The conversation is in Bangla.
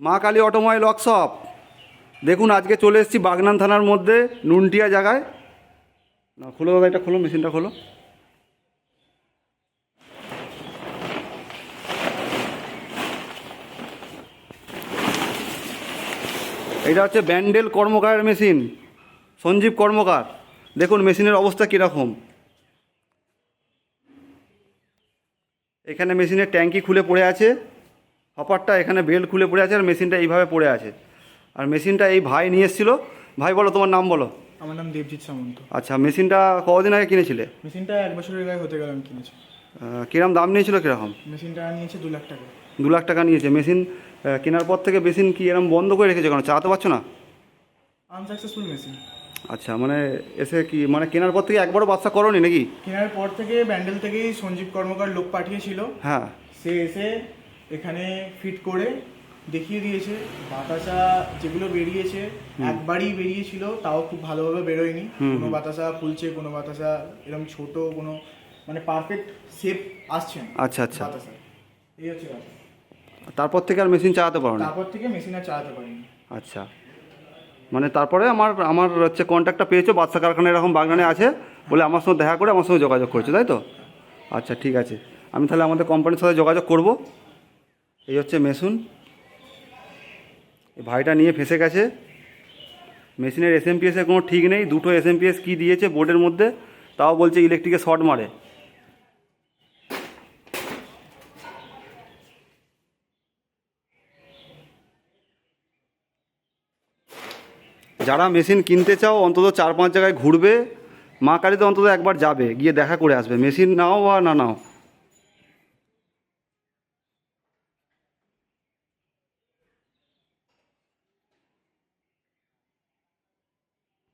মা কালী অটোমোবাইল ওয়ার্কশপ দেখুন, আজকে চলে এসেছি বাগনান থানার মধ্যে, নুনটিয়া জায়গায়। না, খোলো দাদা, এটা খোলো, মেশিনটা খোলো। এটা হচ্ছে ব্যান্ডেল কর্মকারের মেশিন, সঞ্জীব কর্মকার। দেখুন, মেশিনের অবস্থা কীরকম। এখানে মেশিনের ট্যাঙ্কি খুলে পড়ে আছে। হপারটা এখানে বেল্ট খুলে পড়ে আছে আর মেশিনটা এইভাবে পড়ে আছে। আর মেশিনটা এই ভাই নিয়ে এসেছিল। ভাই বলো তোমার নাম বলো। আমার নাম দেবজিৎ সামন্ত। আচ্ছা মেশিনটা কদিন আগে কিনেছিলে? মেশিনটা এক বছরের গায়ে হতে গেল আমি কিনেছি। কিরম দাম নিয়েছিল কীরকম? মেশিনটা নিয়েছে দু লাখ টাকা। দু লাখ টাকা নিয়েছে। মেশিন কেনার পর থেকে মেশিন কি এরম বন্ধ করে রেখেছে কেন? চালাতে পারছ না? আনসাকসেসফুল মেশিন আচ্ছা মানে এসে কি মানে কেনার পর থেকে একবারও বাচ্চা করোনি নাকি? কেনার পর থেকে ব্যান্ডেল থেকেই সঞ্জীব কর্মকার লোক পাঠিয়েছিল। হ্যাঁ। সে এসে এখানে ফিট করে দেখিয়ে দিয়েছে। বাতাসা যেগুলো বেরিয়েছে একবারই বেরিয়েছিল তাও খুব ভালোভাবে বেরোয়নি। কোনো বাতাসা ফুলছে কোনো বাতাসা এরকম ছোট কোনো মানে পারফেক্ট শেপ আসছে না আচ্ছা আচ্ছা। বাতাসা। এই হচ্ছে তারপর থেকে আর মেশিন চালাতে পারো না তারপর থেকে মেশিন আর চালাতে পারিনি। আচ্ছা। মানে তারপরে আমার আমার হচ্ছে কন্ট্যাক্টটা পেয়েছ বাচ্চা কারখানা এরকম বাগনানে আছে বলে আমার সঙ্গে দেখা করে আমার সঙ্গে যোগাযোগ করেছ তাই তো? আচ্ছা ঠিক আছে। আমি তাহলে আমাদের কোম্পানির সাথে যোগাযোগ করব। এই হচ্ছে মেশিন। ভাইটা নিয়ে ফেসে গেছে। মেশিনের এস এর কোনো ঠিক নেই। দুটো এস এমপিএস কী দিয়েছে বোর্ডের মধ্যে, তাও বলছে ইলেকট্রিকে শর্ট মারে। যারা মেশিন কিনতে চাও, অন্তত চার পাঁচ জায়গায় ঘুরবে। মা কালীতে অন্তত একবার যাবে, গিয়ে দেখা করে আসবে। মেশিন নাও বা না নাও।